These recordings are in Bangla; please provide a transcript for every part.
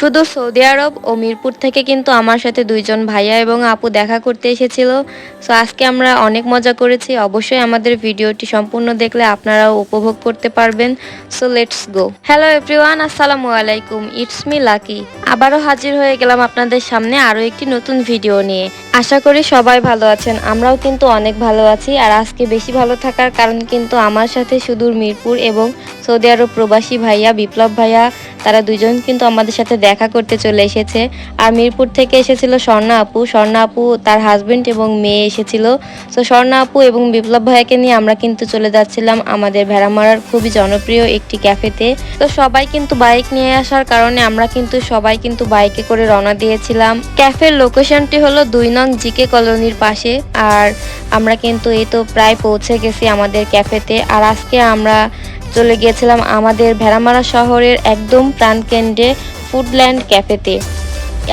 শুধু সৌদি আরব ও মিরপুর থেকে কিন্তু আমার সাথে দুইজন ভাইয়া এবং আপু দেখা করতে এসেছিল। সো আজকে আমরা অনেক মজা করেছি। অবশ্যই আমাদের ভিডিওটি সম্পূর্ণ দেখলে আপনারাও উপভোগ করতে পারবেন। So let's go hello everyone আসসালামু আলাইকুম। ইটস মি লাকি আবারও হাজির হয়ে গেলাম আপনাদের সামনে আরও একটি নতুন ভিডিও নিয়ে। আশা করি সবাই ভালো আছেন, আমরাও কিন্তু অনেক ভালো আছি। আর আজকে বেশি ভালো থাকার কারণ কিন্তু আমার সাথে সুদূর মিরপুর এবং সৌদি আরব প্রবাসী ভাইয়া বিপ্লব ভাইয়া, তারা দুজন কিন্তু আমাদের সাথে দেখা করতে চলে এসেছে। আর মিরপুর থেকে এসেছিল স্বর্ণা আপু। স্বর্ণা আপু তার হাজবেন্ড এবং মেয়ে এসেছিল। তো স্বর্ণা আপু এবং বিপ্লব ভাইয়াকে নিয়ে আমরা কিন্তু চলে যাচ্ছিলাম আমাদের ভেড়ামারার খুবই জনপ্রিয় একটি ক্যাফেতে তো। সবাই কিন্তু বাইক নিয়ে আসার কারণে আমরা কিন্তু সবাই কিন্তু বাইকে করে রওনা দিয়েছিলাম। ক্যাফের লোকেশনটি হলো দুই নং জিকে কলোনির পাশে। আর আমরা কিন্তু এই তো প্রায় পৌঁছে গেছি আমাদের ক্যাফেতে। আর আজকে আমরা চলে গিয়েছিলাম আমাদের ভেড়ামারা শহরের একদম প্রাণকেন্দ্রে ফুডল্যান্ড ক্যাফেতে।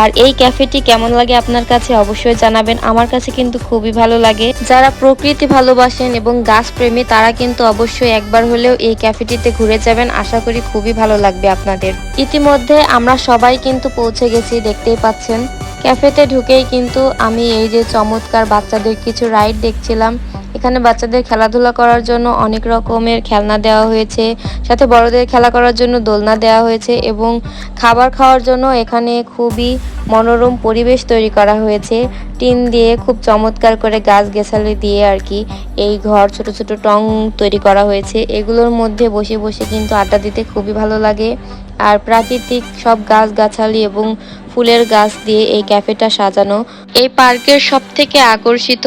আর এই ক্যাফেটি কেমন লাগে আপনার কাছে অবশ্যই জানাবেন। আমার কাছে কিন্তু খুবই ভালো লাগে। যারা প্রকৃতি ভালোবাসেন এবং গাছপ্রেমী, তারা কিন্তু অবশ্যই একবার হলেও এই ক্যাফেটিতে ঘুরে যাবেন। আশা করি খুবই ভালো লাগবে আপনাদের। ইতিমধ্যে আমরা সবাই কিন্তু পৌঁছে গেছি, দেখতেই পাচ্ছেন। ক্যাফেতে ঢুকেই কিন্তু আমি এই যে চমৎকার বাচ্চাদের কিছু রাইড দেখছিলাম। এখানে বাচ্চাদের খেলাধুলা করার জন্য অনেক রকমের খেলনা দেওয়া হয়েছে। সাথে বড়দের খেলা করার জন্য দোলনা দেওয়া হয়েছে এবং খাবার খাওয়ার জন্য এখানে খুবই মনোরম পরিবেশ তৈরি করা হয়েছে। টিন দিয়ে খুব চমৎকার করে গাছ গেছালি দিয়ে আর কি এই ঘর ছোট ছোট টং তৈরি করা হয়েছে। এগুলোর মধ্যে বসে বসে কিন্তু আড্ডা দিতে খুবই ভালো লাগে। আর প্রাকৃতিক সব গাছ গাছালি এবং ফুলের গাছ দিয়ে এই ক্যাফেটা সাজানো। এই পার্কের সব থেকে আকর্ষিত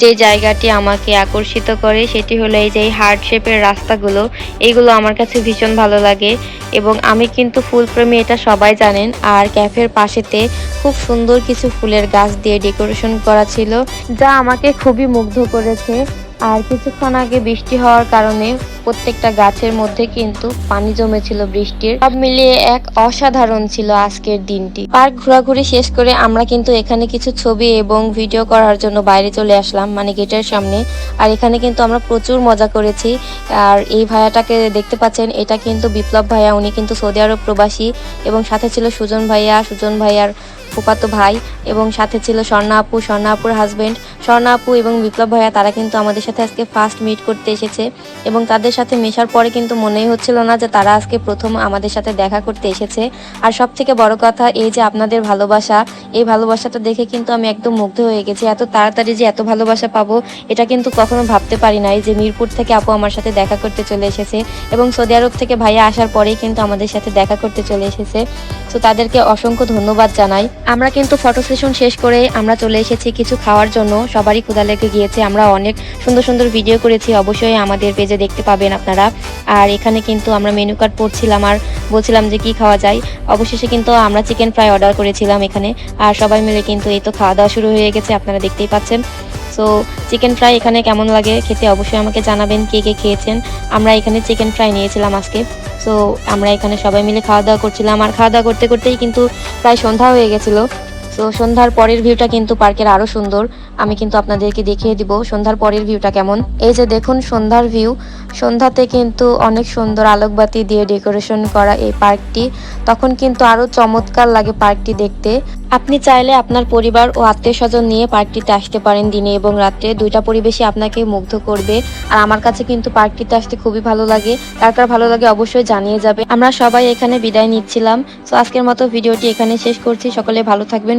যে জায়গাটি আমাকে আকর্ষিত করে, সেটি হলো এই যে এই হার্ট শেপের রাস্তাগুলো। এইগুলো আমার কাছে ভীষণ ভালো লাগে এবং আমি কিন্তু ফুলপ্রেমী, এটা সবাই জানেন। আর ক্যাফের পাশেতে খুব সুন্দর কিছু ফুলের গাছ দিয়ে ডেকোরেশন করা ছিল, যা আমাকে খুবই মুগ্ধ করেছে। আর কিছুক্ষণ আগে বৃষ্টি হওয়ার কারণে প্রত্যেকটা গাছের মধ্যে কিন্তু পানি জমেছিল বৃষ্টির। সব মিলিয়ে এক অসাধারণ ছিল আজকের দিনটি। পার্ক ঘোরাঘুরি শেষ করে আমরা কিন্তু এখানে কিছু ছবি এবং ভিডিও করার জন্য বাইরে চলে আসলাম মানে গেটের সামনে। আর এখানে কিন্তু আমরা প্রচুর মজা করেছি। আর এই ভাইয়াটাকে দেখতে পাচ্ছেন, এটা কিন্তু বিপ্লব ভাইয়া, উনি কিন্তু সৌদি আরব প্রবাসী। এবং সাথে ছিল সুজন ভাইয়া, সুজন ভাইয়ার ফুপাতো ভাই এবং সাথে ছিল স্বর্ণা আপু, স্বর্ণা আপুর হাজবেন্ড স্বর্ণা আপু এবং বিপ্লব ভাইয়া, তারা কিন্তু আমাদের সাথে আজকে ফার্স্ট মিট করতে এসেছে এবং তাদের সাথে মেশার পরে কিন্তু মনেই হচ্ছিল না যে তারা আজকে প্রথম আমাদের সাথে দেখা করতে এসেছে। আর সব থেকে বড় কথা এই যে আপনাদের ভালোবাসা, এই ভালোবাসাটা দেখে কিন্তু আমি একদম মুগ্ধ হয়ে গেছি। এত তাড়াতাড়ি যে এত ভালোবাসা পাবো, এটা কিন্তু কখনো ভাবতে পারি নাই যে মিরপুর থেকে আপু আমার সাথে দেখা করতে চলে এসেছে এবং সৌদি আরব থেকে ভাইয়া আসার পরেই কিন্তু আমাদের সাথে দেখা করতে চলে এসেছে। তো তাদেরকে অসংখ্য ধন্যবাদ জানাই। আমরা কিন্তু ফটো সেশন শেষ করে আমরা চলে এসেছি কিছু খাওয়ার জন্য। সবারই ক্ষুদা লেগে গিয়েছে, আমরা অনেক সুন্দর সুন্দর ভিডিও করেছি, অবশ্যই আমাদের পেজে দেখতে পাবেন আপনারা। আর এখানে কিন্তু আমরা মেনু কার্ড পড়ছিলাম আর বলছিলাম যে কি খাওয়া যায়। অবশেষে কিন্তু আমরা চিকেন ফ্রাই অর্ডার করেছিলাম এখানে। আর সবাই মিলে কিন্তু এই তো খাওয়া দাওয়া শুরু হয়ে গেছে, আপনারা দেখতেই পাচ্ছেন। সো চিকেন ফ্রাই এখানে কেমন লাগে খেতে অবশ্যই আমাকে জানাবেন কে কে খেয়েছেন। আমরা এখানে চিকেন ফ্রাই নিয়েছিলাম আজকে। সো আমরা এখানে সবাই মিলে খাওয়া দাওয়া করছিলাম। আর খাওয়া দাওয়া করতে করতেই কিন্তু প্রায় সন্ধ্যা হয়ে গেছিল। তো সন্ধ্যার পরের ভিউটা কিন্তু পার্কের আরও সুন্দর। আমি কিন্তু আপনাদেরকে দেখিয়ে দিব সন্ধ্যার পরের ভিউটা কেমন। এই যে দেখুন সন্ধ্যার ভিউ সন্ধ্যাতে কিন্তু অনেক সুন্দর আলোকবাতি দিয়ে ডেকোরেশন করা এই পার্কটি। তখন কিন্তু আরও চমৎকার লাগে পার্কটি দেখতে। আপনি চাইলে আপনার পরিবার ও আত্মীয় স্বজন নিয়ে পার্কটিতে আসতে পারেন দিনে এবং রাত্রে। দুইটা পরিবেশই আপনাকে মুগ্ধ করবে। আর আমার কাছে কিন্তু পার্কটিতে আসতে খুবই ভালো লাগে। কার কার ভালো লাগে অবশ্যই জানিয়ে যাবে। আমরা সবাই এখানে বিদায় নিচ্ছিলাম। তো আজকের মতো ভিডিওটি এখানে শেষ করছি। সকলে ভালো থাকবেন